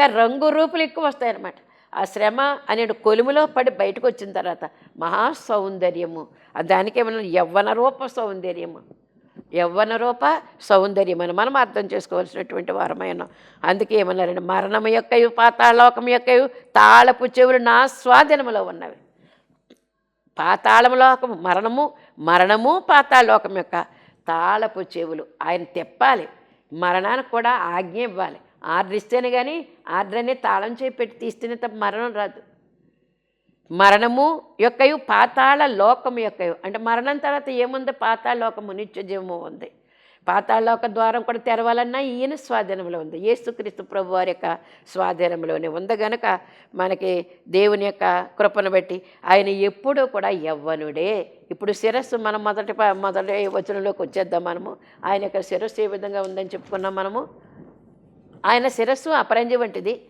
ఇంకా రంగు రూపులు ఎక్కువ వస్తాయన్నమాట. ఆ శ్రమ అనే కొలుములో పడి బయటకు వచ్చిన తర్వాత మహా సౌందర్యము ఆ దానికి ఏమన్నా యవ్వన రూప సౌందర్యము. యవ్వన రూప సౌందర్యం అని మనం అర్థం చేసుకోవాల్సినటువంటి వారమైన అందుకే ఏమన్నారండి మరణం యొక్కయు పాతాళలోకం యొక్కయు తాళపు చెవులు నా స్వాధీనములో ఉన్నవి. పాతాళములోకము మరణము మరణము పాతాళలోకం యొక్క తాళపు చెవులు. ఆయన తెప్పాలి. మరణానికి కూడా ఆజ్ఞ ఇవ్వాలి. ఆర్డర్ ఇస్తేనే కానీ ఆర్డర్ అనేది తాళం చేయి పెట్టి తీస్తేనే తప్ప మరణం రాదు. మరణము యొక్కయు పాతాళ లోకము యొక్కయు. అంటే మరణం తర్వాత ఏముంది? పాతాళ లోకము నిత్య జీవము ఉంది. పాతాళలోక ద్వారం కూడా తెరవాలన్నా ఈయన స్వాధీనంలో ఉంది. యేసుక్రీస్తు ప్రభు వారి యొక్క స్వాధీనంలోనే ఉంది. గనక మనకి దేవుని యొక్క కృపను బట్టి ఆయన ఎప్పుడూ కూడా యవ్వనుడే. ఇప్పుడు శిరస్సు మనం మొదటి మొదటి వచనంలోకి వచ్చేద్దాం మనము. ఆయన యొక్క శిరస్సు ఏ విధంగా ఉందని చెప్పుకున్నాం మనము? ఆయన శిరస్సు అపరంజి వంటిది.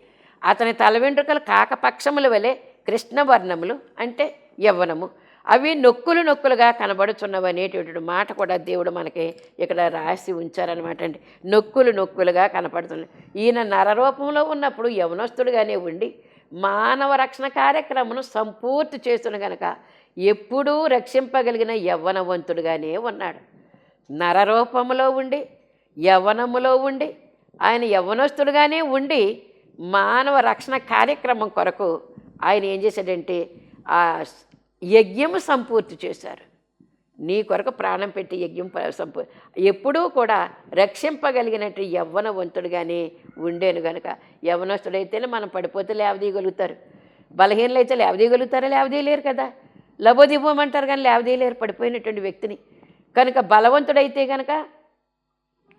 అతని తల వెంట్రుకలు కాకపక్షముల వలె కృష్ణవర్ణములు అంటే యవ్వనము. అవి నొక్కులు నొక్కులుగా కనబడుచున్నవి అనేటటువంటి మాట కూడా దేవుడు మనకి ఇక్కడ రాసి ఉంచారనమాట అండి. నొక్కులు నొక్కులుగా కనపడుతున్నాయి ఈయన నరరూపంలో ఉన్నప్పుడు యవనస్తుడుగానే ఉండి మానవ రక్షణ కార్యక్రమను సంపూర్తి చేస్తున్న గనక ఎప్పుడూ రక్షింపగలిగిన యవ్వనవంతుడుగానే ఉన్నాడు. నరరూపములో ఉండి యవ్వనములో ఉండి ఆయన యవ్వనస్తుడుగానే ఉండి మానవ రక్షణ కార్యక్రమం కొరకు ఆయన ఏం చేశాడంటే ఆ యజ్ఞము సంపూర్తి చేశారు. నీ కొరకు ప్రాణం పెట్టి యజ్ఞం ప- సంపూ ఎప్పుడూ కూడా రక్షింపగలిగినట్టు యవ్వనవంతుడుగానే ఉండేను గనుక యవ్వనస్తుడైతేనే మనం పడిపోతే లేవదీయగలుగుతారు. బలహీనలు అయితే లేవదీయగలుగుతారా? లేవదీయలేరు కదా. లబోదివ్వమంటారు కానీ లేవదీయలేరు పడిపోయినటువంటి వ్యక్తిని. కనుక బలవంతుడైతే కనుక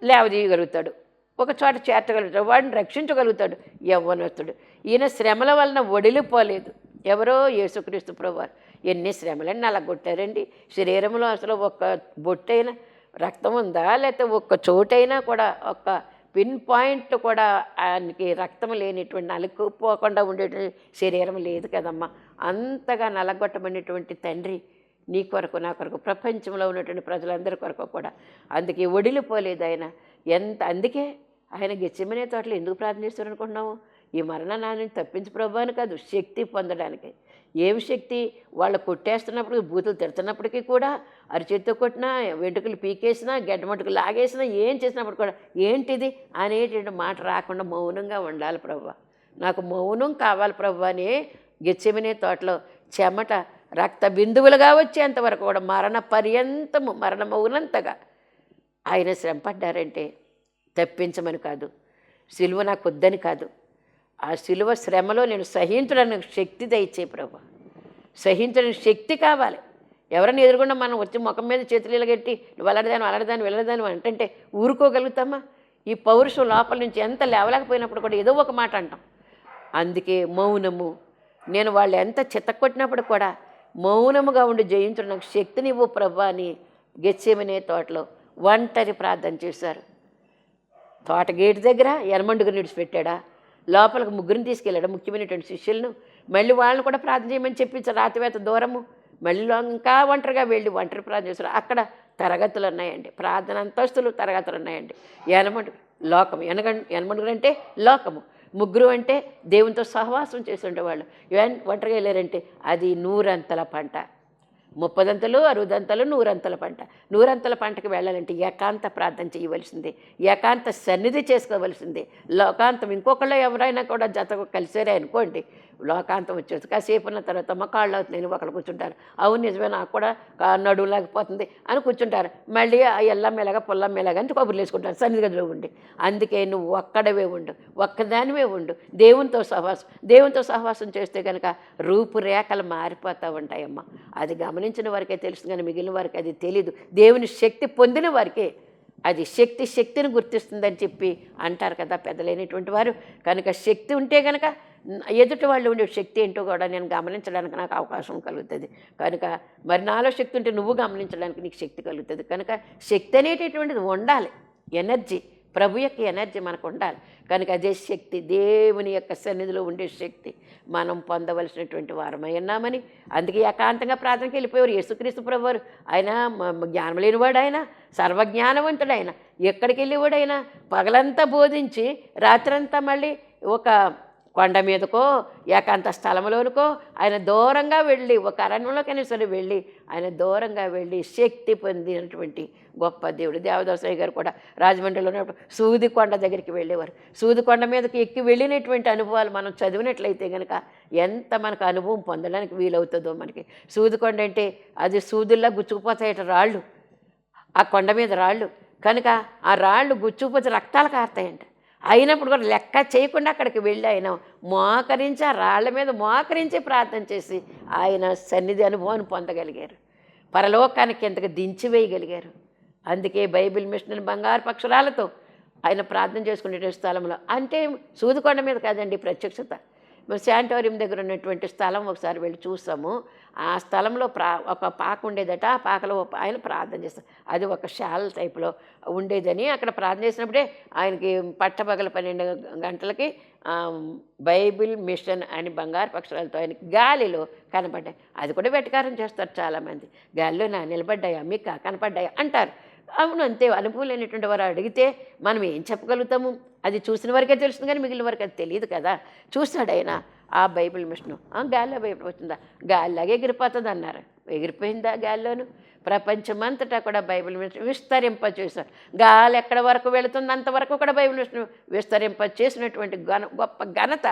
లేవదీయగలుగుతాడు. ఒక చోట చేర్చగలుగుతాడు వాడిని రక్షించగలుగుతాడు యవ్వనస్తుడు ఈయన శ్రమల వలన ఒడిలిపోలేదు. ఎవరో యేసుక్రీస్తు ప్రభువారు. ఎన్ని శ్రమలని నలగొట్టారండి. శరీరంలో అసలు ఒక్క బొట్టైనా రక్తం ఉందా? లేకపోతే ఒక్క చోటైనా కూడా ఒక్క పిన్ పాయింట్ కూడా ఆయనకి రక్తం లేనిటువంటి నలుకుపోకుండా ఉండేటువంటి శరీరం లేదు కదమ్మా. అంతగా నలగొట్టబడినటువంటి తండ్రి నీ కొరకు నా కొరకు ప్రపంచంలో ఉన్నటువంటి ప్రజలందరి కొరకు కూడా. అందుకే ఒడిలిపోలేదు ఆయన. ఎంత అందుకే? ఆయన గెచ్చమనే తోటలు ఎందుకు ప్రార్థన చేస్తారు అనుకుంటున్నాము ఈ మరణ నాన్ని తప్పించి ప్రభు అని కాదు శక్తి పొందడానికి. ఏం శక్తి? వాళ్ళు కొట్టేస్తున్నప్పుడు బూతులు తిడుతున్నప్పటికీ కూడా అరిచేత్తో కొట్టినా వెంట్రుకలు పీకేసినా గడ్డమట్టుకు లాగేసినా ఏం చేసినప్పుడు కూడా ఏంటిది అనేటువంటి మాట రాకుండా మౌనంగా ఉండాలి ప్రభు. నాకు మౌనం కావాలి ప్రభు అని గెచ్చమనే తోటలో చెమట రక్త బిందువులుగా వచ్చేంతవరకు కూడా మరణ పర్యంతము మరణమవునంతగా ఆయన శ్రమపడ్డారంటే తప్పించమని కాదు సిలువ నాకు వద్దని కాదు. ఆ సిలువ శ్రమలో నేను సహించడానికి శక్తి దయచే ప్రభు. సహించడానికి శక్తి కావాలి. ఎవరైనా ఎదురుకుండా మనం వచ్చి ముఖం మీద చేతులు ఇలాగెట్టి నువ్వు వెళ్ళడదాని వెళ్ళడదాని వెళ్ళడదాని అంటుంటే ఊరుకోగలుగుతామా? ఈ పౌరుషం లోపల నుంచి ఎంత లేవలేకపోయినప్పుడు కూడా ఏదో ఒక మాట అంటాం. అందుకే మౌనము నేను వాళ్ళు ఎంత చిత్తకొట్టినప్పుడు కూడా మౌనముగా ఉండి జయించడం నాకు శక్తినివ్వు ప్రభా అని గెచ్చేమనే తోటలో ఒంటరి ప్రార్థన చేశారు. తోట గేటు దగ్గర ఎనమండుగు నిడిచిపెట్టాడా లోపలికి ముగ్గురిని తీసుకెళ్ళాడు? ముఖ్యమైనటువంటి శిష్యులను మళ్ళీ వాళ్ళని కూడా ప్రార్థన చేయమని చెప్పించారు రాతివేత దూరము. మళ్ళీ ఇంకా ఒంటరిగా వెళ్ళి ఒంటరి ప్రార్థన చేశారు అక్కడ తరగతులు ఉన్నాయండి. ప్రార్థన అంతస్తులు తరగతులు ఉన్నాయండి. ఎనమండు లోకము ఎనగ ఎనమండుగురు అంటే లోకము. ముగ్గురు అంటే దేవునితో సహవాసం చేసి ఉండేవాళ్ళు. ఇవన్నీ ఒంటరిగా వెళ్ళారంటే అది నూరంతల పంట. ముప్పదంతలు అరుదంతలు నూరంతల పంట. నూరంతల పంటకు వెళ్ళాలంటే ఏకాంత ప్రార్థన చేయవలసిందే. ఏకాంత సన్నిధి చేసుకోవలసిందే. లోకాంతం ఇంకొకళ్ళు ఎవరైనా కూడా జతకు కలిసారే అనుకోండి లోకాంతం వచ్చేసి కాసేపు ఉన్న తర్వాత అమ్మ కాళ్ళు అవుతున్నాయి ఒకళ్ళు కూర్చుంటారు. అవును నిజమే నాకు కూడా నడువు లేకపోతుంది అని కూర్చుంటారు. మళ్ళీ ఆ ఎల్లం మెలగా పుల్లం మెలగ అని కబుర్లు వేసుకుంటారు సన్నిధి గదిలో ఉండి. అందుకే నువ్వు ఒక్కడవే ఉండు ఒక్కదానివే ఉండు. దేవునితో సహవాసం దేవునితో సహవాసం చేస్తే కనుక రూపురేఖలు మారిపోతూ ఉంటాయమ్మా. అది గమనించిన వారికే తెలుసు కానీ మిగిలిన వారికి అది తెలీదు. దేవుని శక్తి పొందిన వారికే అది శక్తి శక్తిని గుర్తిస్తుందని చెప్పి అంటారు కదా పెద్దలైనటువంటి వారు. కనుక శక్తి ఉంటే కనుక ఎదుటి వాళ్ళు ఉండే శక్తి ఏంటో కూడా నేను గమనించడానికి నాకు అవకాశం కలుగుతుంది. కనుక మరి నాలో శక్తి ఉంటే నువ్వు గమనించడానికి నీకు శక్తి కలుగుతుంది. కనుక శక్తి అనేటటువంటిది ఉండాలి. ఎనర్జీ ప్రభు యొక్క ఎనర్జీ మనకు ఉండాలి. కనుక అదే శక్తి దేవుని యొక్క సన్నిధిలో ఉండే శక్తి మనం పొందవలసినటువంటి వారమై ఉన్నామని అందుకే ఏకాంతంగా ప్రార్థనకి వెళ్ళిపోయారు యేసుక్రీస్తు ప్రభు వారు ఆయన జ్ఞానం లేనివాడు ఆయన సర్వజ్ఞానవంతుడు ఆయన ఎక్కడికి వెళ్ళేవాడు ఆయన పగలంతా బోధించి రాత్రంతా మళ్ళీ ఒక కొండ మీదకో ఏకాంత స్థలంలోనికో ఆయన దూరంగా వెళ్ళి ఒక అరణ్యంలోకైనా సరే వెళ్ళి ఆయన దూరంగా వెళ్ళి శక్తి పొందినటువంటి గొప్ప దేవుడు. దేవదాసయ్య గారు కూడా రాజమండ్రిలో ఉన్నప్పుడు సూది కొండ దగ్గరికి వెళ్ళేవారు. సూది కొండ మీదకి ఎక్కి వెళ్ళినటువంటి అనుభవాలు మనం చదివినట్లయితే కనుక ఎంత మనకు అనుభవం పొందడానికి వీలవుతుందో మనకి. సూది కొండ అంటే అది సూదుల్లా గుచ్చుకుపోతాయట రాళ్ళు. ఆ కొండ మీద రాళ్ళు. కనుక ఆ రాళ్ళు గుచ్చుకుపోతే రక్తాలు కారుతాయంట. అయినప్పుడు కూడా లెక్క చేయకుండా అక్కడికి వెళ్ళి ఆయన మోకరించి ఆ రాళ్ళ మీద మోకరించి ప్రార్థన చేసి ఆయన సన్నిధి అనుభవాన్ని పొందగలిగారు. పరలోకానికి ఎంతగా దించివేయగలిగారు అందుకే బైబిల్ మిషన్ బంగారు పక్షురాలతో ఆయన ప్రార్థన చేసుకునే స్థలంలో అంటే సూదికొండ మీద కాదండి ప్రత్యక్షత. శాంటోరియం దగ్గర ఉన్నటువంటి స్థలం ఒకసారి వెళ్ళి చూసాము. ఆ స్థలంలో ప్రా ఒక పాక ఉండేదట. ఆ పాకలో ఆయన ప్రార్థన చేస్తారు. అది ఒక శాల టైప్లో ఉండేదని అక్కడ ప్రార్థన చేసినప్పుడే ఆయనకి పట్టపగల పన్నెండు గంటలకి బైబిల్ మిషన్ అని బంగారు పక్షరాలతో ఆయనకి గాలిలో కనపడ్డాయి. అది కూడా వెటకారం చేస్తారు చాలామంది. గాలిలో నా నిలబడ్డాయా? మీకు? కనపడ్డాయా? అంటారు. అవును అంతే. అనుభవం లేనటువంటి వారు అడిగితే మనం ఏం చెప్పగలుగుతాము? అది చూసిన వరకే తెలుస్తుంది కానీ మిగిలిన వరకు అది తెలియదు కదా. చూస్తాడు ఆయన ఆ బైబిల్ మిషను. గాలిలో గాల్లో బైబిల్ వచ్చిందా? గాల్లాగే ఎగిరిపోతుంది అన్నారు ఎగిరిపోయిందా గాల్లోను? ప్రపంచమంతటా కూడా బైబిల్ మిషన్ విస్తరింప చేశారు గాలి ఎక్కడ వరకు వెళుతుంది అంతవరకు కూడా బైబిల్ మిషన్ విస్తరింప చేసినటువంటి ఘన గొప్ప ఘనత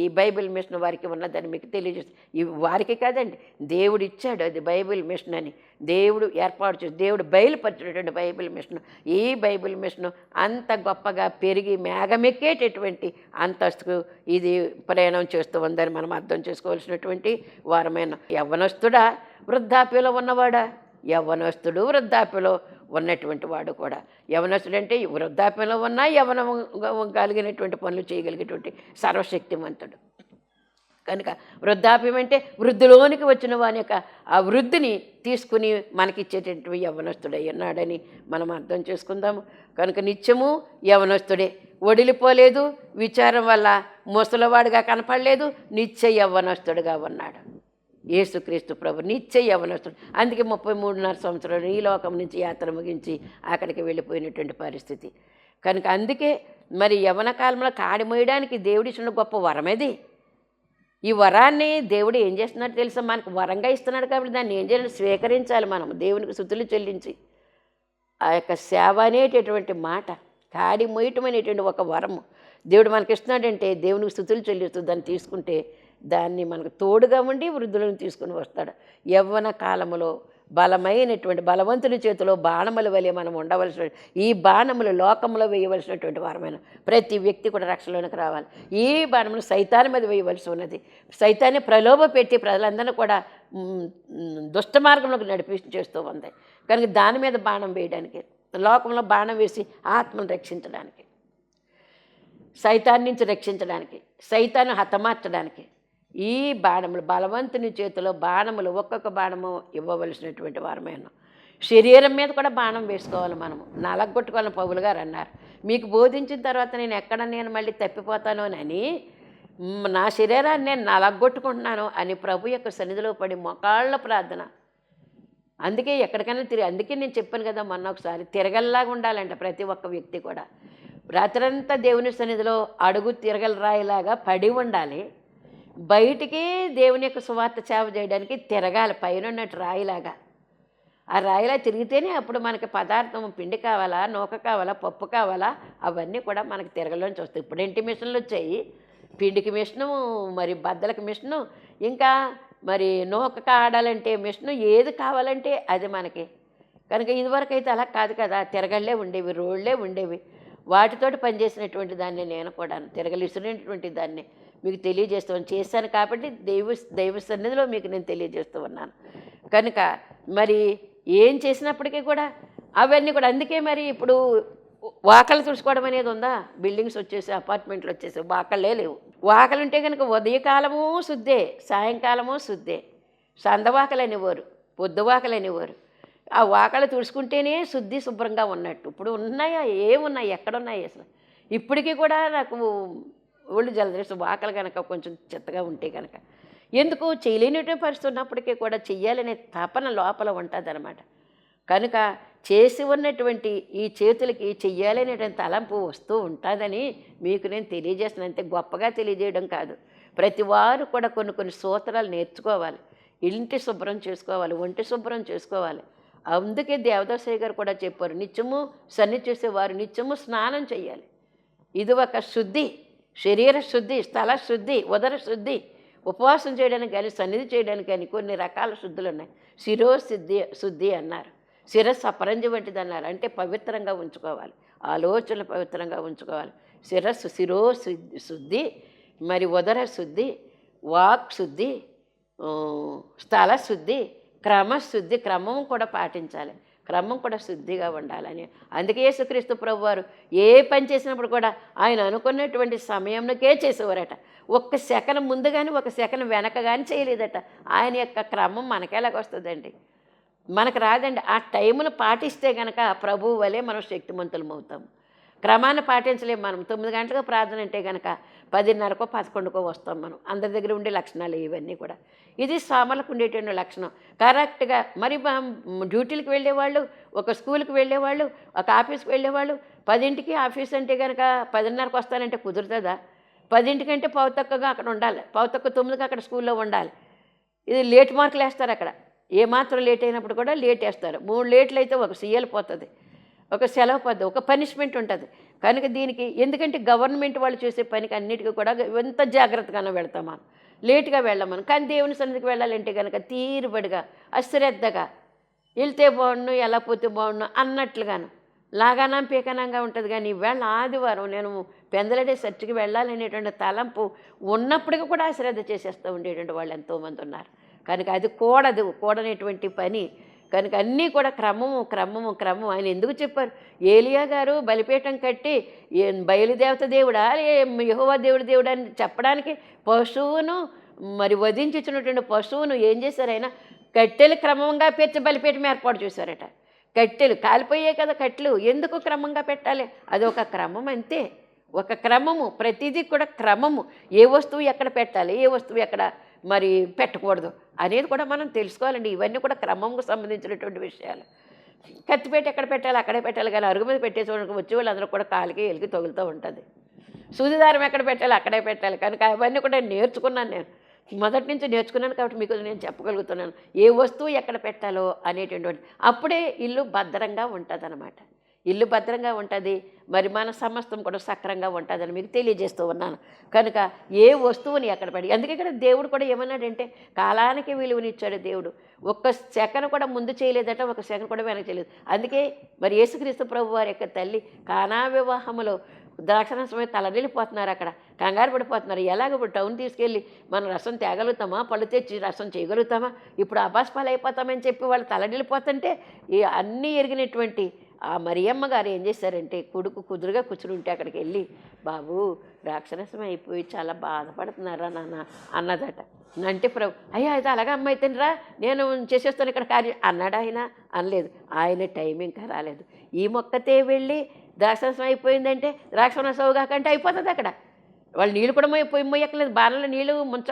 ఈ బైబిల్ మిషన్ వారికి ఉన్నదని మీకు తెలియజేస్తుంది ఇవి వారికి కాదండి దేవుడు ఇచ్చాడు అది బైబిల్ మిషన్ అని. దేవుడు ఏర్పాటు చేసి దేవుడు బయలుపరిచినటువంటి బైబిల్ మిషన్. ఈ బైబిల్ మిషన్ అంత గొప్పగా పెరిగి మేఘమెక్కేటటువంటి అంతస్తుకు ఇది ప్రయాణం చేస్తూ ఉందని మనం అర్థం చేసుకోవాల్సినటువంటి వారమైన యవ్వనస్తుడా వృద్ధాప్యలో ఉన్నవాడా? యవ్వనస్తుడు వృద్ధాప్యలో ఉన్నటువంటి వాడు కూడా. యవనస్తుడు అంటే వృద్ధాప్యంలో ఉన్నా యవనం కలిగినటువంటి పనులు చేయగలిగేటువంటి సర్వశక్తిమంతుడు. కనుక వృద్ధాప్యం అంటే వృద్ధిలోనికి వచ్చిన వాని యొక్క ఆ వృద్ధిని తీసుకుని మనకిచ్చేటటువంటి యవనస్తుడై ఉన్నాడని మనం అర్థం చేసుకుందాము. కనుక నిత్యము యవనస్తుడే. ఒడిలిపోలేదు. విచారం వల్ల ముసలివాడుగా కనపడలేదు. నిత్య యవ్వనస్తుడుగా ఉన్నాడు. యేసుక్రీస్తు ప్రభు నిత్య యవనస్తుడు. అందుకే ముప్పై మూడున్నర సంవత్సరాలు ఈ లోకం నుంచి యాత్ర ముగించి అక్కడికి వెళ్ళిపోయినటువంటి పరిస్థితి. కనుక అందుకే మరి యవన కాలంలో కాడి మోయడానికి దేవుడిచ్చిన గొప్ప వరమేది ఈ వరాన్ని దేవుడు ఏం చేస్తున్నాడు తెలుసా? మనకు వరంగా ఇస్తున్నాడు కాబట్టి దాన్ని ఏం చేయాలి? స్వీకరించాలి మనం దేవునికి శుద్ధులు చెల్లించి. ఆ యొక్క సేవ అనేటటువంటి మాట కాడి మొయ్యటం అనేటువంటి ఒక వరము. దేవుడు మనకి ఇస్తున్నాడంటే దేవునికి స్థుతులు చెల్లిస్తూ దాన్ని తీసుకుంటే దాన్ని మనకు తోడుగా ఉండి వృద్ధులను తీసుకుని వస్తాడు. యవ్వన కాలములో బలమైనటువంటి బలవంతుని చేతిలో బాణముల వలె మనం ఉండవలసిన ఈ బాణములు లోకంలో వేయవలసినటువంటి వారమైన ప్రతి వ్యక్తి కూడా రక్షణలోనికి రావాలి. ఈ బాణములు సైతాన్ని మీద వేయవలసి ఉన్నది. సైతాన్ని ప్రలోభ పెట్టి ప్రజలందరినీ కూడా దుష్ట మార్గంలోకి నడిపి చేస్తూ ఉంది. కనుక దాని మీద బాణం వేయడానికి లోకంలో బాణం వేసి ఆత్మను రక్షించడానికి సైతాన్ని నుంచి రక్షించడానికి సైతాన్ని హతమార్చడానికి ఈ బాణములు బలవంతుని చేతిలో బాణములు ఒక్కొక్క బాణము ఇవ్వవలసినటువంటి వారమైన శరీరం మీద కూడా బాణం వేసుకోవాలి మనము. నలగొట్టుకోవాలని పౌలు గారు అన్నారు. మీకు బోధించిన తర్వాత నేను ఎక్కడ నేను మళ్ళీ తప్పిపోతాను అని నా శరీరాన్ని నేను నలగొట్టుకుంటున్నాను అని ప్రభు యొక్క సన్నిధిలో పడి మొకాళ్ళ ప్రార్థన. అందుకే ఎక్కడికైనా తిరిగి అందుకే నేను చెప్పాను కదా మొన్న ఒకసారి తిరగల్లాగా ఉండాలంట ప్రతి ఒక్క వ్యక్తి కూడా. రాత్రంతా దేవుని సన్నిధిలో అడుగు తిరగల రాయిలాగా పడి ఉండాలి. బయటికి దేవుని యొక్క సువార్త సేవ చేయడానికి తిరగాలి పైన ఉన్నట్టు రాయిలాగా. ఆ రాయిలా తిరిగితేనే అప్పుడు మనకి పదార్థం పిండి కావాలా నూక కావాలా పప్పు కావాలా అవన్నీ కూడా మనకి తిరగలోంచి వస్తాయి. ఇప్పుడు ఇంటి మిషన్లు వచ్చాయి. పిండికి మిషను మరి బద్దలకి మిషను ఇంకా మరి నూక కాడాలంటే మిషను ఏది కావాలంటే అది మనకి. కనుక ఇదివరకు అయితే అలా కాదు కదా తిరగళ్ళే ఉండేవి రోళ్ళే ఉండేవి. వాటితోటి పనిచేసినటువంటి దాన్ని నేను కూడా తిరగలిసినటువంటి దాన్ని. మీకు తెలియజేస్తూ చేశాను కాబట్టి దైవ దైవ సన్నిధిలో మీకు నేను తెలియజేస్తూ ఉన్నాను. కనుక మరి ఏం చేసినప్పటికీ కూడా అవన్నీ కూడా అందుకే మరి ఇప్పుడు వాకలు తుడుచుకోవడం అనేది ఉందా? బిల్డింగ్స్ వచ్చేసి అపార్ట్మెంట్లు వచ్చేసి వాకళ్ళే లేవు. వాకలు ఉంటే కనుక ఉదయకాలము శుద్ధే సాయంకాలము శుద్ధే. సందవాకలు అనేవారు పొద్దువాకలు అనేవారు ఆ వాకలు తుడుచుకుంటేనే శుద్ధి శుభ్రంగా ఉన్నట్టు. ఇప్పుడు ఉన్నాయా? ఏమున్నాయి? ఎక్కడున్నాయి అసలు? ఇప్పటికీ కూడా నాకు ఒళ్ళు జలదరిస్తూ వాకలు కనుక కొంచెం చెత్తగా ఉంటే కనుక ఎందుకు? చేయలేనటువంటి పరిస్థితి ఉన్నప్పటికీ కూడా చెయ్యాలనే తపన లోపల ఉంటుందన్నమాట. కనుక చేసి ఉన్నటువంటి ఈ చేతులకి చెయ్యాలనేటువంటి తలంపు వస్తూ ఉంటుందని మీకు నేను తెలియజేస్తున్నాను. అంతే గొప్పగా తెలియజేయడం కాదు. ప్రతి వారు కూడా కొన్ని కొన్ని సూత్రాలు నేర్చుకోవాలి. ఇంటి శుభ్రం చేసుకోవాలి ఒంటి శుభ్రం చేసుకోవాలి. అందుకే దేవదాసయ్య గారు కూడా చెప్పారు నిత్యము సన్ని చేసేవారు నిత్యము స్నానం చేయాలి ఇది ఒక శుద్ధి. శరీర శుద్ధి స్థల శుద్ధి ఉదర శుద్ధి ఉపవాసం చేయడానికి కానీ సన్నిధి చేయడానికి కానీ కొన్ని రకాల శుద్ధులు ఉన్నాయి. శిరో శుద్ధి శుద్ధి అన్నారు. శిరస్సు అపరంజి వంటిది అన్నారు. అంటే పవిత్రంగా ఉంచుకోవాలి. ఆలోచనలు పవిత్రంగా ఉంచుకోవాలి. శిరస్సు శిరో శుద్ధి మరి ఉదర శుద్ధి వాక్ శుద్ధి స్థల శుద్ధి క్రమశుద్ధి క్రమం కూడా పాటించాలి. క్రమం కూడా శుద్ధిగా ఉండాలని. అందుకే యేసుక్రీస్తు ప్రభు వారు ఏ పని చేసినప్పుడు కూడా ఆయన అనుకున్నటువంటి సమయంలోకే చేసేవారట. ఒక్క సెకండ్ ముందు కానీ ఒక సెకండ్ వెనక కానీ చేయలేదట. ఆయన యొక్క క్రమం మనకెలాగొస్తుందండి మనకు రాదండి. ఆ టైమును పాటిస్తే కనుక ప్రభు వలె మనం శక్తిమంతులం అవుతాం. క్రమాన్ని పాటించలేము మనం. తొమ్మిది గంటలకు ప్రార్థన అంటే కనుక పదిన్నరకో పదకొండుకో వస్తాం మనం. అందరి దగ్గర ఉండే లక్షణాలు ఇవన్నీ కూడా. ఇది సామలకు ఉండేటువంటి లక్షణం. కరెక్ట్గా మరి డ్యూటీలకు వెళ్ళేవాళ్ళు ఒక స్కూల్కి వెళ్ళేవాళ్ళు ఒక ఆఫీస్కి వెళ్ళేవాళ్ళు పదింటికి ఆఫీస్ అంటే కనుక పదిన్నరకు వస్తానంటే కుదురుతుందా? పదింటికంటే పౌతక్కగా అక్కడ ఉండాలి. పౌతక్క తొమ్మిదికి అక్కడ స్కూల్లో ఉండాలి. ఇది లేట్ మార్కులు వేస్తారు అక్కడ. ఏ మాత్రం లేట్ అయినప్పుడు కూడా లేట్ వేస్తారు. మూడు లేట్లు అయితే ఒక సీఎల్ పోతుంది. ఒక సెలవు పద్ధతి ఒక పనిష్మెంట్ ఉంటుంది. కనుక దీనికి ఎందుకంటే గవర్నమెంట్ వాళ్ళు చేసే పనికి అన్నిటికీ కూడా ఎంత జాగ్రత్తగానో వెళ్తాం మనం. వెళ్ళమని కానీ దేవుని సన్నిధికి వెళ్ళాలంటే కనుక తీరుబడిగా అశ్రద్ధగా వెళ్తే బాగుండు ఎలా పోతే బాగుండు అన్నట్లుగాను. లాగానం పీకనంగా ఉంటుంది కానీ ఈవేళ ఆదివారం నేను పెందలడే చర్చికి వెళ్ళాలనేటువంటి తలంపు ఉన్నప్పటికీ కూడా అశ్రద్ధ చేసేస్తూ ఉండేటువంటి వాళ్ళు ఎంతోమంది ఉన్నారు. కనుక అది కూడదు కూడనటువంటి పని కనుక అన్నీ కూడా క్రమము క్రమము క్రమం ఆయన ఎందుకు చెప్పారు? ఏలియా గారు బలిపీఠం కట్టి బయలుదేవత దేవుడా? యహోవా దేవుడు దేవుడా అని చెప్పడానికి పశువును మరి వధించుచున్నటువంటి పశువును ఏం చేశారు ఆయన? కట్టెలు క్రమంగా పెట్టి బలిపీఠం ఏర్పాటు చేశారట. కట్టెలు కాలిపోయాయి కదా కట్టెలు. ఎందుకు క్రమంగా పెట్టాలి? అది ఒక క్రమం అంతే. ఒక క్రమము. ప్రతిదీ కూడా క్రమము. ఏ వస్తువు ఎక్కడ పెట్టాలి? ఏ వస్తువు ఎక్కడ మరి పెట్టకూడదు అనేది కూడా మనం తెలుసుకోవాలండి. ఇవన్నీ కూడా క్రమంకు సంబంధించినటువంటి విషయాలు. కత్తిపేట ఎక్కడ పెట్టాలి అక్కడే పెట్టాలి కానీ అరుగు మీద పెట్టేసి వచ్చే వాళ్ళందరూ కూడా కాలికి ఎలికి తగులుతూ ఉంటుంది. సూదిదారం ఎక్కడ పెట్టాలి అక్కడే పెట్టాలి. కనుక అవన్నీ కూడా నేర్చుకున్నాను నేను. మొదటి నుంచి నేర్చుకున్నాను కాబట్టి మీకు నేను చెప్పగలుగుతున్నాను. ఏ వస్తువు ఎక్కడ పెట్టాలో అనేటటువంటి అప్పుడే ఇల్లు భద్రంగా ఉంటుంది ఇల్లు భద్రంగా ఉంటుంది మరి మన సమస్తం కూడా సక్రంగా ఉంటుందని మీకు తెలియజేస్తూ ఉన్నాను. కనుక ఏ వస్తువుని ఎక్కడ పడి అందుకే ఇక్కడ దేవుడు కూడా ఏమన్నాడంటే కాలానికి విలువనిచ్చాడు దేవుడు. ఒక్క సెకను కూడా ముందు చేయలేదట ఒక సెకను కూడా వెనక చేయలేదు. అందుకే మరి యేసుక్రీస్తు ప్రభు వారి యొక్క తల్లి కానా వివాహములో ద్రాక్షరసమే తలనిల్లిపోతున్నారు అక్కడ కంగారు పడిపోతున్నారు. ఎలాగ ఇప్పుడు టౌన్ తీసుకెళ్ళి మనం రసం తేగలుగుతామా? పళ్ళు తెచ్చి రసం చేయగలుగుతామా? ఇప్పుడు అపాస్పాలు అయిపోతామని చెప్పి వాళ్ళు తలనిల్లిపోతుంటే ఈ అన్నీ ఎరిగినటువంటి ఆ మరియమ్మ గారు ఏం చేశారంటే కొడుకు కుదురుగా కూర్చుని ఉంటే అక్కడికి వెళ్ళి బాబు రాక్షరసం అయిపోయి చాలా బాధపడుతున్నారా నాన్న? అన్నదట. అంటే ప్రభు అయ్యా అయితే అలాగే అమ్మ అయితేనరా నేను చేసేస్తాను ఇక్కడ కార్యం అన్నాడు ఆయన. అనలేదు. ఆయన టైం ఇంకా రాలేదు. ఈ మొక్కతే వెళ్ళి ద్రాక్షరసం అయిపోయిందంటే ద్రాక్షరసం కాకంటే అయిపోతుంది అక్కడ. వాళ్ళు నీళ్ళు కూడా పోయి మొయ్యక్కలేదు బాణలో నీళ్ళు ముంచ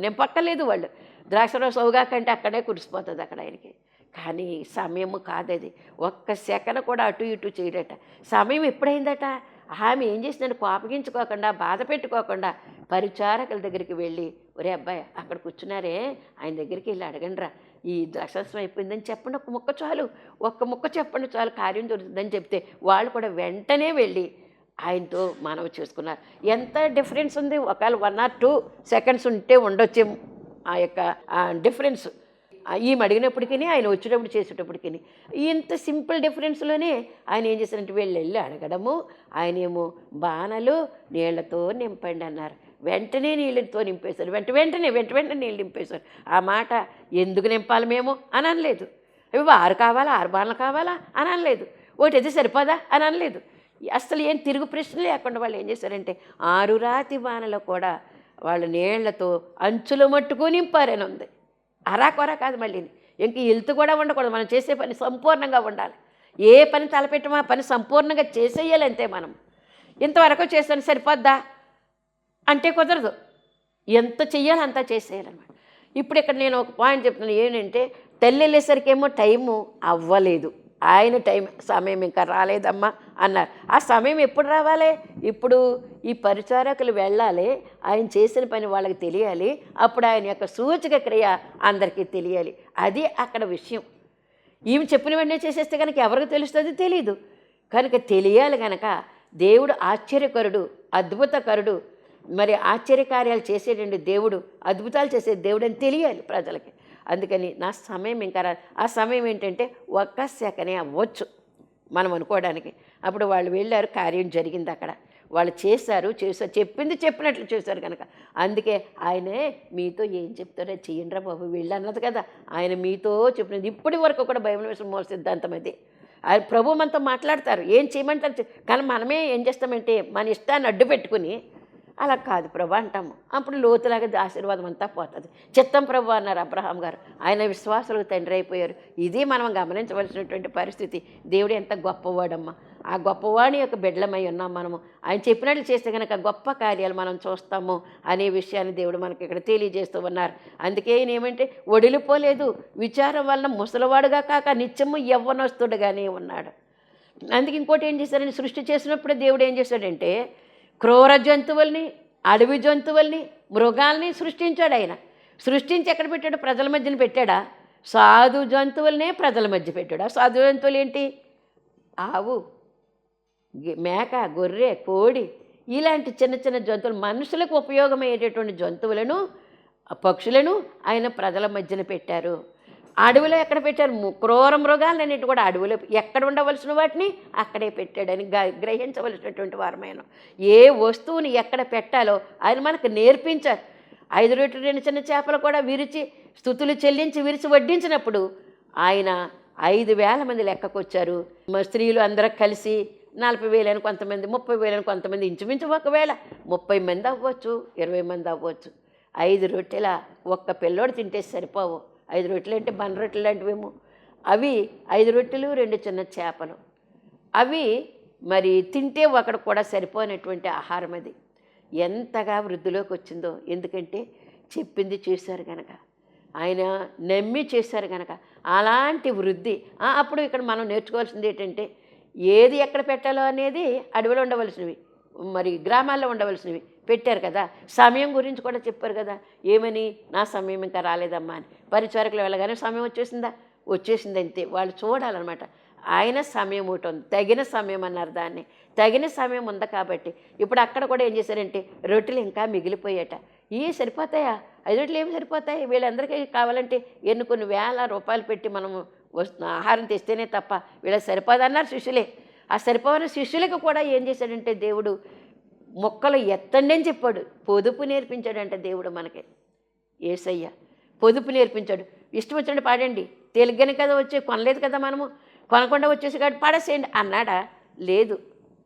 నింపక్కలేదు వాళ్ళు. ద్రాక్షరసం అవుగాకంటే కంటే అక్కడే కురిసిపోతుంది అక్కడ ఆయనకి. కానీ సమయము కాదది. ఒక్క సెకండ్ కూడా అటు ఇటు చేయడట. సమయం ఎప్పుడైందట? ఆమె ఏం చేసినాను కోపగించుకోకుండా బాధ పెట్టుకోకుండా పరిచారకుల దగ్గరికి వెళ్ళి ఒరే అబ్బాయి అక్కడ కూర్చున్నారే? ఆయన దగ్గరికి వెళ్ళి అడగండి రా ఈ దశస్వం అయిపోయిందని చెప్పండి. ఒక ముక్క చాలు. ఒక్క ముక్క చెప్పండి చాలు. కార్యం దొరుకుతుందని చెప్తే వాళ్ళు కూడా వెంటనే వెళ్ళి ఆయనతో మనం చేసుకున్నారు. ఎంత డిఫరెన్స్ ఉంది? ఒకవేళ వన్ ఆర్ టూ సెకండ్స్ ఉంటే ఉండొచ్చేమో. ఆ యొక్క డిఫరెన్స్ ఈమె అడిగినప్పటికీ ఆయన వచ్చేటప్పుడు చేసేటప్పటికీ ఇంత సింపుల్ డిఫరెన్స్లోనే ఆయన ఏం చేశారంటే వీళ్ళు వెళ్ళి అడగడము ఆయన ఏమో బాణలు నీళ్ళతో నింపండి అన్నారు. వెంటనే నీళ్ళతో నింపేశారు. వెంట వెంటనే వెంట వెంటనే నీళ్ళు నింపేశారు. ఆ మాట ఎందుకు నింపాలి మేము? అని అనలేదు. అవి ఆరు కావాలా ఆరు బాణలు కావాలా? అని అనలేదు. ఒకటి అది సరిపోదా? అని అనలేదు. అసలు ఏం తిరుగు ప్రశ్న లేకుండా వాళ్ళు ఏం చేశారంటే ఆరు రాతి బాణలో కూడా వాళ్ళు నీళ్ళతో అంచులు మట్టుకు నింపారని ఉంది. అరా కొర కాదు మళ్ళీ. ఇంక ఇల్తు కూడా ఉండకూడదు. మనం చేసే పని సంపూర్ణంగా ఉండాలి. ఏ పని తలపెట్టమో? ఆ పని సంపూర్ణంగా చేసేయాలి అంతే మనం. ఇంతవరకు చేస్తాను సరిపోద్దా? అంటే కుదరదు. ఎంత చెయ్యాలో అంతా చేసేయాలన్నమాట. ఇప్పుడు ఇక్కడ నేను ఒక పాయింట్ చెప్తున్నాను. ఏంటంటే తల్లి వెళ్ళేసరికేమో టైము అవ్వలేదు. ఆయన టైం సమయం ఇంకా రాలేదమ్మా అన్నారు. ఆ సమయం ఎప్పుడు రావాలి? ఇప్పుడు ఈ పరిచారకులు వెళ్ళాలి ఆయన చేసిన పని వాళ్ళకి తెలియాలి అప్పుడు ఆయన యొక్క సూచక క్రియ అందరికీ తెలియాలి. అది అక్కడ విషయం. ఈమె చెప్పిన వెంటనే చేసేస్తే కనుక ఎవరికి తెలుస్తుంది తెలియదు కనుక తెలియాలి కనుక దేవుడు ఆశ్చర్యకరుడు అద్భుతకరుడు. మరి ఆశ్చర్యకార్యాలు చేసేటండి దేవుడు అద్భుతాలు చేసే దేవుడు అని తెలియాలి ప్రజలకి. అందుకని నా సమయం ఇంకా రా ఆ సమయం ఏంటంటే ఒక్క సెకనే అవ్వచ్చు మనం అనుకోవడానికి. అప్పుడు వాళ్ళు వెళ్ళారు కార్యం జరిగింది అక్కడ. వాళ్ళు చేశారు చేశారు చెప్పింది చెప్పినట్లు చేశారు కనుక. అందుకే ఆయనే మీతో ఏం చెప్తారో చేయండిరా బాబు వీళ్ళు అన్నది కదా. ఆయన మీతో చెప్పినది. ఇప్పటి వరకు కూడా బైబిల్ విషయం మూల సిద్ధాంతం అది. ఆయన ప్రభు మనతో మాట్లాడతారు. ఏం చేయమంటారు? కానీ మనమే ఏం చేస్తామంటే మన ఇష్టాన్ని అడ్డు పెట్టుకుని అలా కాదు ప్రభు అంటాము. అప్పుడు లోతులాగా ఆశీర్వాదం అంతా పోతుంది. చిత్తం ప్రభు అన్నారు అబ్రహాం గారు. ఆయన విశ్వాసులకు తండ్రి అయిపోయారు. ఇది మనం గమనించవలసినటువంటి పరిస్థితి. దేవుడు ఎంత గొప్పవాడమ్మా. ఆ గొప్పవాడి యొక్క బిడ్డలమై ఉన్నాం మనము. ఆయన చెప్పినట్లు చేస్తే కనుక గొప్ప కార్యాలు మనం చూస్తాము అనే విషయాన్ని దేవుడు మనకి ఇక్కడ తెలియజేస్తూ ఉన్నారు. అందుకే ఈయన ఏమంటే ఒడిలిపోలేదు. విచారం వలన ముసలివాడుగా కాక నిత్యము యవ్వనస్తుడుగానే ఉన్నాడు. అందుకే ఇంకోటి ఏం చేశారని సృష్టి చేసినప్పుడు దేవుడు ఏం చేశాడంటే క్రూర జంతువుల్ని అడవి జంతువుల్ని మృగాల్ని సృష్టించాడు ఆయన. సృష్టించి ఎక్కడ పెట్టాడు? ప్రజల మధ్యన పెట్టాడా? సాధు జంతువులనే ప్రజల మధ్య పెట్టాడు. ఆ సాధు జంతువులు ఏంటి? ఆవు మేక గొర్రె కోడి ఇలాంటి చిన్న చిన్న జంతువులు మనుషులకు ఉపయోగమయ్యేటటువంటి జంతువులను పక్షులను ఆయన ప్రజల మధ్యన పెట్టారు. అడవిలో ఎక్కడ పెట్టారు? క్రూర మృగాలన్నిటి కూడా అడవిలో ఎక్కడ ఉండవలసిన వాటిని అక్కడే పెట్టాడని గ- గ్రహించవలసినటువంటి వారమైన ఏ వస్తువుని ఎక్కడ పెట్టాలో ఆయన మనకు నేర్పించారు ఐదు రొట్టెలు రెండు చిన్న చేపలు కూడా విరిచి స్థుతులు చెల్లించి విరిచి వడ్డించినప్పుడు ఆయన ఐదు వేల మంది లెక్కకొచ్చారు. మా స్త్రీలు అందరూ కలిసి నలభై వేలని కొంతమంది ముప్పై వేలని కొంతమంది ఇంచుమించు ఒకవేళ ముప్పై మంది అవ్వచ్చు ఇరవై మంది అవ్వచ్చు. ఐదు రొట్టెల ఒక్క పిల్లోడు తింటే సరిపోవు. ఐదు రొట్టెలు అంటే బన్ రొట్టెలు లాంటివేమో. అవి ఐదు రొట్టెలు రెండు చిన్న చేపలు. అవి మరి తింటే ఒకడు కూడా సరిపోయినటువంటి ఆహారం అది. ఎంతగా వృద్ధిలోకి వచ్చిందో. ఎందుకంటే చెప్పింది చేశారు కనుక ఆయన నమ్మి చేశారు కనుక అలాంటి వృద్ధి. అప్పుడు ఇక్కడ మనం నేర్చుకోవాల్సింది ఏంటంటే ఏది ఎక్కడ పెట్టాలో అనేది అడవిలో ఉండవలసినవి. మరి గ్రామాల్లో ఉండవలసినవి పెట్టారు కదా. సమయం గురించి కూడా చెప్పారు కదా. ఏమని? నా సమయం ఇంకా రాలేదమ్మా అని. పరిచారకులు వెళ్ళగానే సమయం వచ్చేసిందా? వచ్చేసింది అంతే. వాళ్ళు చూడాలన్నమాట. ఆయన సమయం ఒకటి ఉంది. తగిన సమయం అన్నారు దాన్ని. తగిన సమయం ఉంది కాబట్టి. ఇప్పుడు అక్కడ కూడా ఏం చేశారంటే రొట్టెలు ఇంకా మిగిలిపోయాట ఈ సరిపోతాయా? ఐదు రొట్టెలు ఏమి సరిపోతాయి? వీళ్ళందరికీ కావాలంటే ఎన్ని కొన్ని వేల రూపాయలు పెట్టి మనము వస్తు ఆహారం తెస్తేనే తప్ప వీళ్ళకి సరిపోదన్నారు శిష్యులే. ఆ సరిపోయిన శిష్యులకు కూడా ఏం చేశాడంటే దేవుడు మొక్కలు ఎత్తండి అని చెప్పాడు. పొదుపు నేర్పించాడంట దేవుడు మనకి. ఏసయ్య పొదుపు నేర్పించాడు. ఇష్టం వచ్చినట్టు పాడండి. తెలుగని కదా వచ్చి కొనలేదు కదా మనము. కొనకుండా వచ్చేసి కాబట్టి పాడేసేయండి అన్నాడా? లేదు.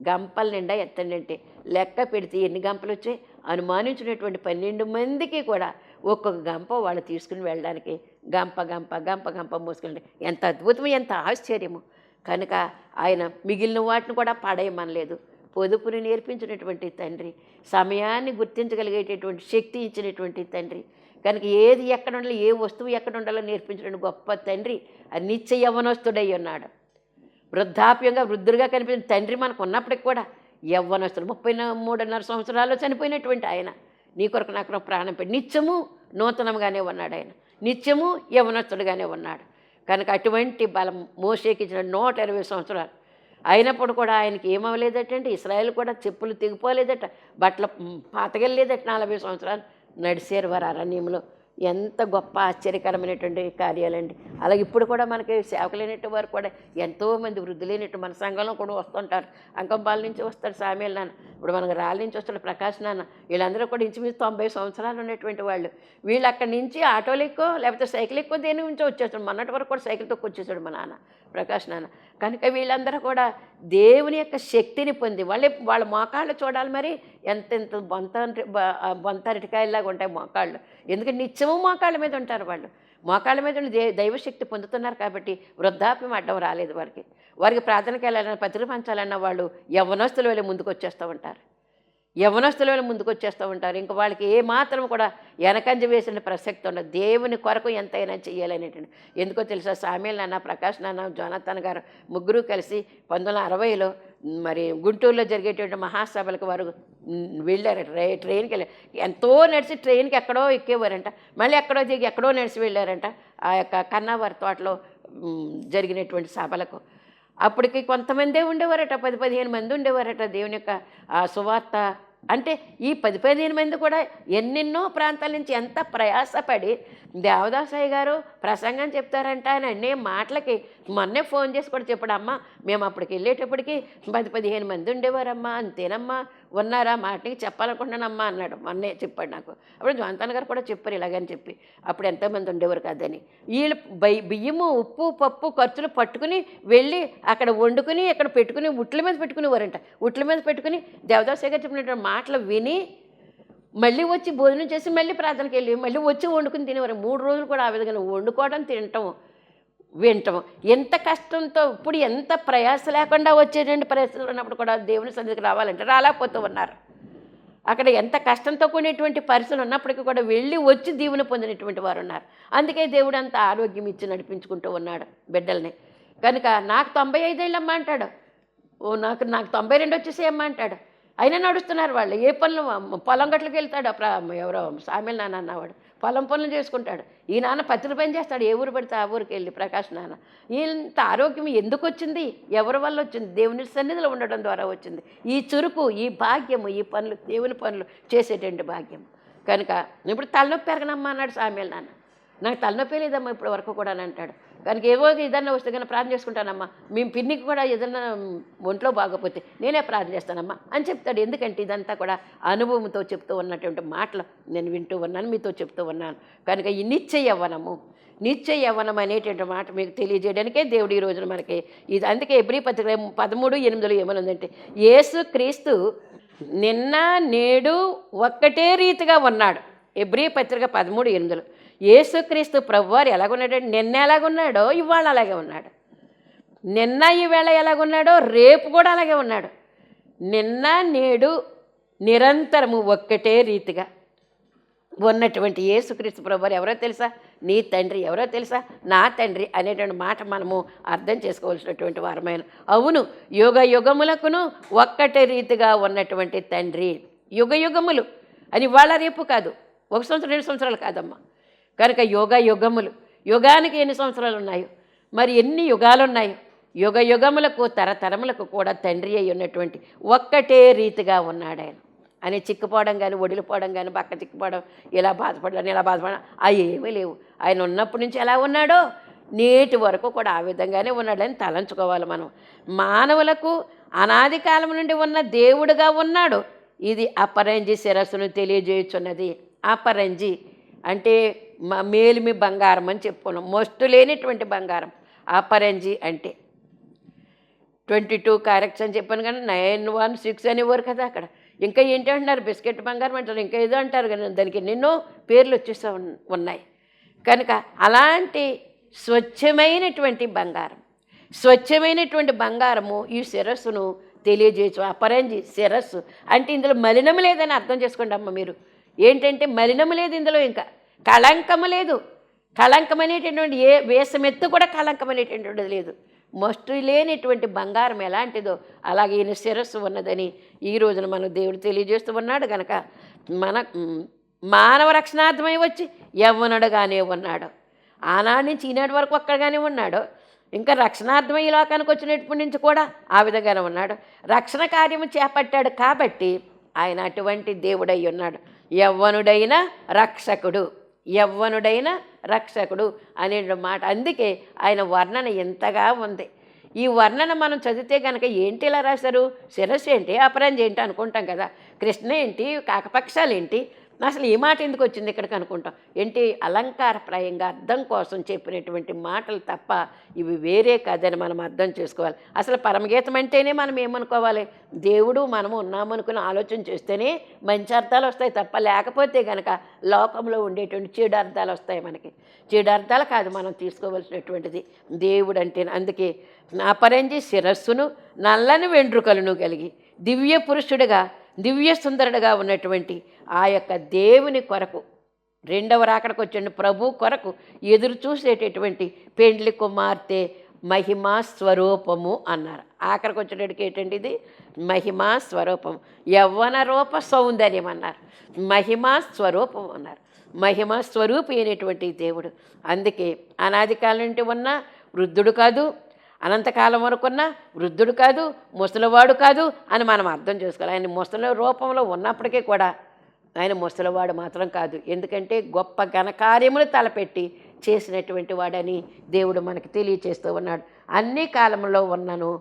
గంపల నిండా ఎత్తండి అంటే లెక్క పెడితే ఎన్ని గంపలు వచ్చాయి? అనుమానించినటువంటి పన్నెండు మందికి కూడా ఒక్కొక్క గంప వాళ్ళు తీసుకుని వెళ్ళడానికి గంప గంప గంప గంప మోసుకెళ్ళి ఎంత అద్భుతం ఎంత ఆశ్చర్యము. కనుక ఆయన మిగిలిన వాటిని కూడా పాడేయమనలేదు. పొదుపుని నేర్పించినటువంటి తండ్రి సమయాన్ని గుర్తించగలిగేటటువంటి శక్తి ఇచ్చినటువంటి తండ్రి. కనుక ఏది ఎక్కడ ఉండాలి ఏ వస్తువు ఎక్కడ ఉండాలో నేర్పించిన గొప్ప తండ్రి అది నిత్య యవ్వనస్తుడై ఉన్నాడు. వృద్ధాప్యంగా వృద్ధులుగా కనిపించిన తండ్రి మనకు ఉన్నప్పటికి కూడా యవ్వనస్తుడు. ముప్పై మూడున్నర సంవత్సరాలు చనిపోయినటువంటి ఆయన. నీ కొరకు నాకు ప్రాణం పెట్టి నిత్యము నూతనంగానే ఉన్నాడు ఆయన. నిత్యము యవనస్తుడుగానే ఉన్నాడు. కనుక అటువంటి బలం మోసేకి ఇచ్చిన నూట ఇరవై సంవత్సరాలు అయినప్పుడు కూడా ఆయనకి ఏమవ్వలేదటండి? ఇస్రాయల్ కూడా చెప్పులు తెగిపోలేదట. బట్టలు పాతగలేదట నలభై సంవత్సరాలు. నడిచారు వారు అరణ్యంలో. ఎంత గొప్ప ఆశ్చర్యకరమైనటువంటి కార్యాలండి. అలాగే ఇప్పుడు కూడా మనకి సేవకులైనట్టు వారు కూడా ఎంతోమంది వృద్ధులైనట్టు మన సంఘంలో కూడా వస్తుంటారు. అంకంపాల నుంచి వస్తాడు సామేల్ నాన్న. ఇప్పుడు మనకు రాళ్ళ నుంచి వస్తాడు ప్రకాష్ నాన్న. వీళ్ళందరూ కూడా ఇంచుమించు తొంభై సంవత్సరాలు ఉన్నటువంటి వాళ్ళు. వీళ్ళు అక్కడి నుంచి ఆటోలు ఎక్కువ లేకపోతే సైకిల్ ఎక్కువ దేని నుంచి వచ్చేస్తాడు. మొన్నటి వరకు కూడా సైకిల్ తొక్కు వచ్చేసాడు మా నాన్న ప్రకాష్ నాన్న. కనుక వీళ్ళందరూ కూడా దేవుని యొక్క శక్తిని పొంది వాళ్ళే వాళ్ళ మోకాళ్ళు చూడాలి మరి. ఎంత ఎంత బొంత బొంత అరటికాయలాగా ఉంటాయి మోకాళ్ళు. ఎందుకంటే నిత్యము మోకాళ్ళ మీద ఉంటారు వాళ్ళు. మోకాళ్ళ మీద ఉండి దే దైవశక్తి పొందుతున్నారు కాబట్టి వృద్ధాప్యం అడ్డం రాలేదు వారికి. వారికి ప్రార్థనకి వెళ్ళాలన్నా పత్రిక పంచాలన్నా వాళ్ళు యవ్వనస్తులు వెళ్ళి ముందుకు వచ్చేస్తూ ఉంటారు. యవనస్తుల వాళ్ళు ముందుకు వచ్చేస్తూ ఉంటారు. ఇంకా వాళ్ళకి ఏ మాత్రం కూడా వెనకంజ వేసిన ప్రసక్తి ఉండదు. దేవుని కొరకు ఎంతైనా చేయాలనేటువంటి ఎందుకో తెలుసా? సామీల్ నాన్న ప్రకాష్ నాన్న జోనతన్ గారు ముగ్గురు కలిసి పంతొమ్మిది వందల అరవైలో మరి గుంటూరులో జరిగేటువంటి మహాసభలకు వారు వెళ్ళారు. ట్రై ట్రైన్కి వెళ్ళారు. ఎంతో నడిచి ట్రైన్కి ఎక్కడో ఎక్కేవారంట. మళ్ళీ ఎక్కడో దిగి ఎక్కడో నడిచి వెళ్ళారంట ఆ యొక్క కన్నావారి తోటలో జరిగినటువంటి సభలకు. అప్పటికి కొంతమందే ఉండేవారట. పది పదిహేను మంది ఉండేవారట దేవుని యొక్క ఆ సువార్త. అంటే ఈ పది పదిహేను మంది కూడా ఎన్నెన్నో ప్రాంతాల నుంచి ఎంత ప్రయాసపడి దేవదాసయ్య గారు ప్రసంగం చెప్తారంట అని అనే మాటలకి మొన్నే ఫోన్ చేసి కూడా చెప్పాడు అమ్మా మేము అప్పటికి వెళ్ళేటప్పటికి పది పదిహేను మంది ఉండేవారమ్మా అంతేనమ్మా ఉన్నారా మాటకి చెప్పాలనుకుంటున్నానమ్మా అన్నాడు. మొన్నే చెప్పాడు నాకు. అప్పుడు జోంతాన్ గారు కూడా చెప్పారు ఇలాగని చెప్పి. అప్పుడు ఎంతోమంది ఉండేవారు కాదని. వీళ్ళు బై బియ్యము ఉప్పు పప్పు ఖర్చులు పట్టుకుని వెళ్ళి అక్కడ వండుకుని అక్కడ పెట్టుకుని ఉట్ల మీద పెట్టుకునేవారంట. ఉట్ల మీద పెట్టుకుని దేవదాసయ్య గారు చెప్పినటువంటి మాటలు విని మళ్ళీ వచ్చి భోజనం చేసి మళ్ళీ ప్రార్థనకి వెళ్ళి మళ్ళీ వచ్చి వండుకుని తినేవారు. మూడు రోజులు కూడా ఆ విధంగా వండుకోవడం తినటం వింటాం ఎంత కష్టంతో ఇప్పుడు ఎంత ప్రయాస లేకుండా వచ్చేటువంటి పరిస్థితులు ఉన్నప్పుడు కూడా దేవుని సన్నిధికి రావాలంటే రాలేకపోతూ ఉన్నారు. అక్కడ ఎంత కష్టంతో కూడినటువంటి పరిస్థితులు ఉన్నప్పటికీ కూడా వెళ్ళి వచ్చి దీవెన పొందినటువంటి వారు ఉన్నారు. అందుకే దేవుడు అంత ఆరోగ్యం ఇచ్చి నడిపించుకుంటూ ఉన్నాడు బిడ్డల్ని. కనుక నాకు తొంభై ఐదేళ్ళమ్మా అంటాడు. ఓ నాకు నాకు తొంభై రెండు వచ్చేసేయమ్మా అంటాడు. అయినా నడుస్తున్నారు వాళ్ళు. ఏ పనులు? పొలం గట్లకి వెళ్తాడు. ఎవరో సామెల్ నాన్న అన్నవాడు. పొలం పనులు చేసుకుంటాడు. ఈ నాన్న పత్రిక పని చేస్తాడు? ఏ ఊరు పడితే? ఆ ఊరికి వెళ్ళి ప్రకాష్ నాన్న. ఇంత ఆరోగ్యం ఎందుకు వచ్చింది? ఎవరి వల్ల వచ్చింది? దేవుని సన్నిధిలో ఉండడం ద్వారా వచ్చింది. ఈ చురుకు ఈ భాగ్యము ఈ పనులు దేవుని పనులు చేసేటువంటి భాగ్యం. కనుక ఇప్పుడు తలనొప్పి పెరగనమ్మా అన్నాడు సామెల్ నాన్న. నాకు తలనొప్పి లేదమ్మా ఇప్పటి వరకు కూడా అని అంటాడు. కనుక ఏవో ఏదన్నా వస్తే కానీ ప్రార్థన చేసుకుంటానమ్మా. మేము పిన్నికి కూడా ఏదన్నా ఒంట్లో బాగోపోతే నేనే ప్రార్థన చేస్తానమ్మా అని చెప్తాడు. ఎందుకంటే ఇదంతా కూడా అనుభవంతో చెప్తూ ఉన్నటువంటి మాటలు నేను వింటూ ఉన్నాను మీతో చెప్తూ ఉన్నాను. కనుక ఈ నిత్య యవ్వనము నిత్య యవ్వనం అనేటువంటి మాట మీకు తెలియజేయడానికే దేవుడు ఈ రోజున మనకి ఇది అందుకే ఎబ్రి పత్రిక పదమూడు ఎనిమిదిలో ఏమనుందంటే యేసు క్రీస్తు నిన్న నేడు ఒక్కటే రీతిగా ఉన్నాడు. ఎబ్రి పత్రిక పదమూడు ఎనిమిదిలో. యేసుక్రీస్తు ప్రభువారు ఎలాగున్నాడంటే నిన్న ఎలాగున్నాడో? ఇవాళ అలాగే ఉన్నాడు. నిన్న ఈవేళ ఎలాగున్నాడో? రేపు కూడా అలాగే ఉన్నాడు. నిన్న నేడు నిరంతరము ఒక్కటే రీతిగా ఉన్నటువంటి యేసుక్రీస్తు ప్రభువారు ఎవరో తెలుసా? నీ తండ్రి ఎవరో తెలుసా? నా తండ్రి అనేటువంటి మాట మనము అర్థం చేసుకోవాల్సినటువంటి వారమైన. అవును యుగ యుగములకును ఒక్కటే రీతిగా ఉన్నటువంటి తండ్రి. యుగ యుగములు. అని వాళ్ళ రేపు కాదు. ఒక సంవత్సరం రెండు సంవత్సరాలు కాదమ్మా. కనుక యోగ యుగములు. యుగానికి ఎన్ని సంవత్సరాలు ఉన్నాయో? మరి ఎన్ని యుగాలు ఉన్నాయో యుగ యుగములకు తరతరములకు కూడా తండ్రి అయి ఉన్నటువంటి ఒక్కటే రీతిగా ఉన్నాడు ఆయన. అని చిక్కుపోవడం కానీ ఒడిలిపోవడం కానీ బక్క చిక్కుపోవడం ఇలా బాధపడడం ఇలా బాధపడడం అవి ఏమీ లేవు. ఆయన ఉన్నప్పటి నుంచి ఎలా ఉన్నాడో? నేటి వరకు కూడా ఆ విధంగానే ఉన్నాడని తలంచుకోవాలి మనం. మానవులకు అనాది కాలం నుండి ఉన్న దేవుడుగా ఉన్నాడు. ఇది అపరంజి శిరస్సును తెలియజేయుచున్నది. అపరంజి అంటే మ- మేలిమి బంగారం అని చెప్పుకున్నాం. మొస్టు లేనిటువంటి బంగారం. అపరంజి అంటే. ట్వంటీ టూ క్యారెక్స్ అని చెప్పాను కానీ నైన్ వన్ సిక్స్ అనేవారు కదా అక్కడ. ఇంకా ఏంటి అంటున్నారు? బిస్కెట్ బంగారం అంటారు. ఇంకా ఏదో అంటారు కానీ దానికి ఎన్నెన్నో పేర్లు వచ్చేసా ఉన్నాయి. కనుక అలాంటి స్వచ్ఛమైనటువంటి బంగారం స్వచ్ఛమైనటువంటి బంగారము ఈ శిరస్సును తెలియజేయచ్చు. అపరంజి శిరస్సు అంటే ఇందులో మలినం లేదని అర్థం చేసుకోండి అమ్మ మీరు. ఏంటంటే మలినము లేదు ఇందులో ఇంకా. కళంకము లేదు. కళంకం అనేటటువంటి ఏ వేసమెత్తు కూడా కళంకం అనేటటువంటిది లేదు. మస్టు లేనిటువంటి బంగారం ఎలాంటిదో అలాగే ఈయన శిరస్సు ఉన్నదని ఈ రోజున మన దేవుడు తెలియజేస్తూ ఉన్నాడు కనుక మన మానవ రక్షణార్థమై వచ్చి యవ్వనుడుగానే ఉన్నాడు. ఆనాడు నుంచి ఈనాటి వరకు ఒక్కడగానే ఉన్నాడు. ఇంకా రక్షణార్థమై ఈ లోకానికి వచ్చినప్పటి నుంచి కూడా ఆ విధంగానే ఉన్నాడు. రక్షణ కార్యము చేపట్టాడు కాబట్టి ఆయన అటువంటి దేవుడై ఉన్నాడు. యవ్వనుడైన రక్షకుడు యవ్వనుడైన రక్షకుడు అనే మాట. అందుకే ఆయన వర్ణన ఎంతగా ఉంది. ఈ వర్ణన మనం చదివితే కనుక ఏంటి ఇలా రాశారు? శిరస్సు ఏంటి? అపరంజి ఏంటి అనుకుంటాం కదా. కృష్ణ ఏంటి? కాకపక్షాలు ఏంటి? అసలు ఈ మాట ఎందుకు వచ్చింది ఇక్కడికి అనుకుంటాం. ఏంటి? అలంకారప్రాయంగా అర్థం కోసం చెప్పినటువంటి మాటలు తప్ప ఇవి వేరే కాదని మనం అర్థం చేసుకోవాలి. అసలు పరమగీతం అంటేనే మనం ఏమనుకోవాలి? దేవుడు మనము ఉన్నామనుకుని ఆలోచన చేస్తేనే మంచి అర్థాలు వస్తాయి తప్ప లేకపోతే కనుక లోకంలో ఉండేటువంటి చెడు అర్థాలు వస్తాయి మనకి. చెడు అర్థాలు కాదు మనం తీసుకోవలసినటువంటిది. దేవుడు అంటే అందుకే అపరంజి శిరస్సును నల్లని వెండ్రుకలను కలిగి దివ్య పురుషుడిగా దివ్య సుందరుడుగా ఉన్నటువంటి ఆ యొక్క దేవుని కొరకు రెండవ రాకడకు వచ్చిన ప్రభు కొరకు ఎదురు చూసేటటువంటి పెండ్లి కుమార్తె మహిమా స్వరూపము అన్నారు. ఆఖరికి వచ్చేటడికి ఏంటండి ఇది? మహిమా స్వరూపం. యవ్వన రూప సౌందర్యం అన్నారు. మహిమా స్వరూపం అన్నారు. మహిమా స్వరూపి అయినటువంటి దేవుడు. అందుకే అనాది కాలం నుండి ఉన్న వృద్ధుడు కాదు అనంతకాలం వరకున్న వృద్ధుడు కాదు ముసలివాడు కాదు అని మనం అర్థం చేసుకోవాలి. ఆయన ముసలి రూపంలో ఉన్నప్పటికీ కూడా ఆయన ముసలివాడు మాత్రం కాదు. ఎందుకంటే గొప్ప ఘనకార్యములు తలపెట్టి చేసినటువంటి వాడని దేవుడు మనకు తెలియచేస్తూ ఉన్నాడు. అన్ని కాలంలో ఉన్నను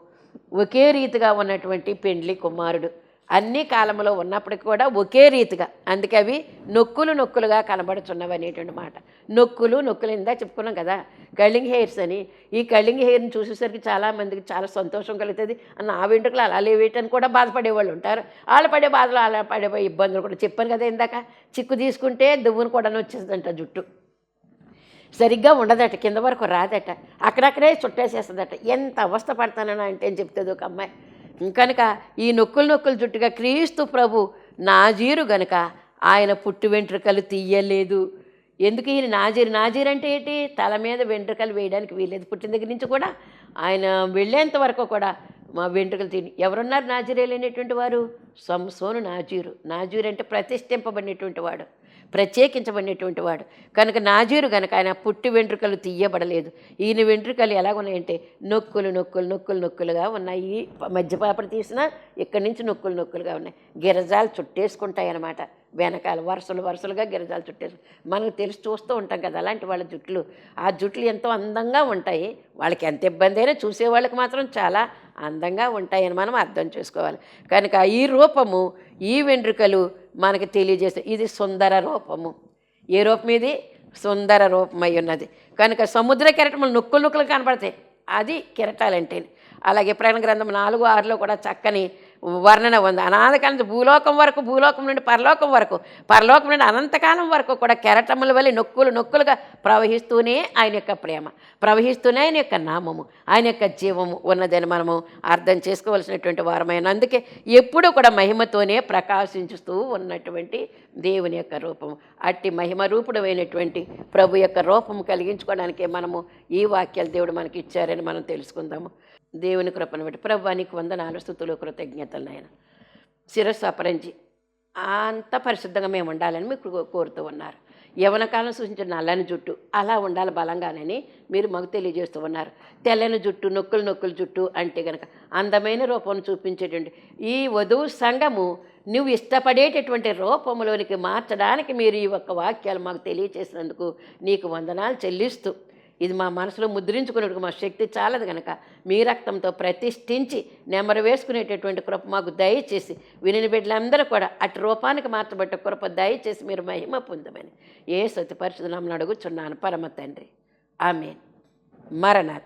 ఒకే రీతిగా ఉన్నటువంటి పెండ్లి కుమారుడు. అన్ని కాలంలో ఉన్నప్పటికీ కూడా ఒకే రీతిగా. అందుకే అవి నొక్కులు నొక్కులుగా కనబడుచున్నవి అనేటువంటి మాట. నొక్కులు నొక్కులు ఇందా చెప్పుకున్నాం కదా. కళ్ళింగ్ హెయిర్స్ అని. ఈ కళ్ళింగ్ హెయిర్ని చూసేసరికి చాలామందికి చాలా సంతోషం కలుగుతుంది. అన్న ఆ వెంట్రుకలు అలా లేవేటని కూడా బాధపడేవాళ్ళు ఉంటారు. వాళ్ళు పడే బాధలు అలా పడే ఇబ్బందులు కూడా చెప్పాను కదా ఇందాక. చిక్కు తీసుకుంటే దువ్వును కూడా వచ్చేస్తుందంట జుట్టు. సరిగ్గా ఉండదట కింద వరకు రాదట. అక్కడక్కడే చుట్టేసేస్తుందట. ఎంత అవస్థ పడతానని అంటే అని చెప్తుంది ఒక అమ్మాయి. కనుక ఈ నొక్కులు నొక్కులు జుట్టుగా క్రీస్తు ప్రభు నాజీరు గనుక ఆయన పుట్టు వెంట్రుకలు తీయలేదు. ఎందుకు ఈయన నాజీర్? నాజీర్ అంటే ఏంటి? తల మీద వెంట్రుకలు వేయడానికి వీలేదు పుట్టిన దగ్గర నుంచి కూడా ఆయన వెళ్ళేంత వరకు కూడా మా వెంట్రుకలు తిని ఎవరున్నారు నాజీరు లేనటువంటి వారు? సంసోను నాజీరు. నాజీరు అంటే ప్రతిష్ఠింపబడినటువంటి వాడు. ప్రత్యేకించబడినటువంటి వాడు. కనుక నాజీరు కనుక ఆయన పుట్టి వెంట్రుకలు తీయబడలేదు. ఈయన వెంట్రుకలు ఎలా ఉన్నాయంటే నొక్కులు నొక్కులు నొక్కులు నొక్కులుగా ఉన్నాయి. మధ్యపాపడు తీసినా ఇక్కడి నుంచి నొక్కులు నొక్కులుగా ఉన్నాయి. గిరజాలు చుట్టేసుకుంటాయి అన్నమాట వెనకాల వరుసలు వరుసలుగా గిరజాలు చుట్టేసి మనకు తెలిసి చూస్తూ ఉంటాం కదా అలాంటి వాళ్ళ జుట్లు. ఆ జుట్లు ఎంతో అందంగా ఉంటాయి. వాళ్ళకి ఎంత ఇబ్బంది అయినా చూసే వాళ్ళకి మాత్రం చాలా అందంగా ఉంటాయని మనం అర్థం చేసుకోవాలి. కనుక ఈ రూపము ఈ వెంట్రుకలు మనకి తెలియజేస్తాయి ఇది సుందర రూపము. ఏ రూపం ఇది? సుందర రూపమై ఉన్నది. కనుక సముద్ర కెరటములు నొక్కులు నొక్కులు కనపడతాయి. అది కిరటాలంటే అలాగే ప్రయాణ గ్రంథం నాలుగు ఆరులో కూడా చక్కని వర్ణన ఉంది. అనాథకాలం భూలోకం వరకు భూలోకం నుండి పరలోకం వరకు పరలోకం నుండి అనంతకాలం వరకు కూడా కెరటముల వల్ల నొక్కులు నొక్కులుగా ప్రవహిస్తూనే ఆయన యొక్క ప్రేమ ప్రవహిస్తూనే ఆయన యొక్క నామము ఆయన యొక్క జీవము ఉన్నదని మనము అర్థం చేసుకోవలసినటువంటి వారమైన అందుకే ఎప్పుడూ కూడా మహిమతోనే ప్రకాశించుతూ ఉన్నటువంటి దేవుని యొక్క రూపము. అట్టి మహిమ రూపుడమైనటువంటి ప్రభు యొక్క రూపము కలిగించుకోవడానికి మనము ఈ వాక్యాలు దేవుడు మనకి ఇచ్చారని మనం తెలుసుకుందాము. దేవుని కృపను బట్టి. ప్రభానికి నీకు వందనాలు స్థుతులు కృతజ్ఞతలు నాయన. శిరస్సు అపరించి అంత పరిశుద్ధంగా మేము ఉండాలని మీకు కోరుతూ ఉన్నారు. యవన కాలం సూచించిన నల్లని జుట్టు అలా ఉండాలి బలంగానని మీరు మాకు తెలియజేస్తూ ఉన్నారు. తెల్లని జుట్టు నొక్కులు నొక్కులు జుట్టు అంటే కనుక అందమైన రూపం చూపించేటువంటి ఈ వధువు సంఘము నువ్వు ఇష్టపడేటటువంటి రూపంలోనికి మార్చడానికి మీరు ఈ ఒక్క వాక్యాలు మాకు తెలియచేసినందుకు నీకు వందనాలు చెల్లిస్తూ ఇది మా మనసులో ముద్రించుకునేట్టు మా శక్తి చాలదు కనుక మీ రక్తంతో ప్రతిష్ఠించి నెమరు వేసుకునేటటువంటి కృప మాకు దయచేసి వినిన బిడ్డలందరూ కూడా అటు రూపానికి మార్చబడ్డ కృప దయచేసి మీరు మహిమ పొందమని ఏ సతి పరిశుద్ధనామని అడుగుచున్నాను. పరమ తండ్రి. ఆమె మరణాథ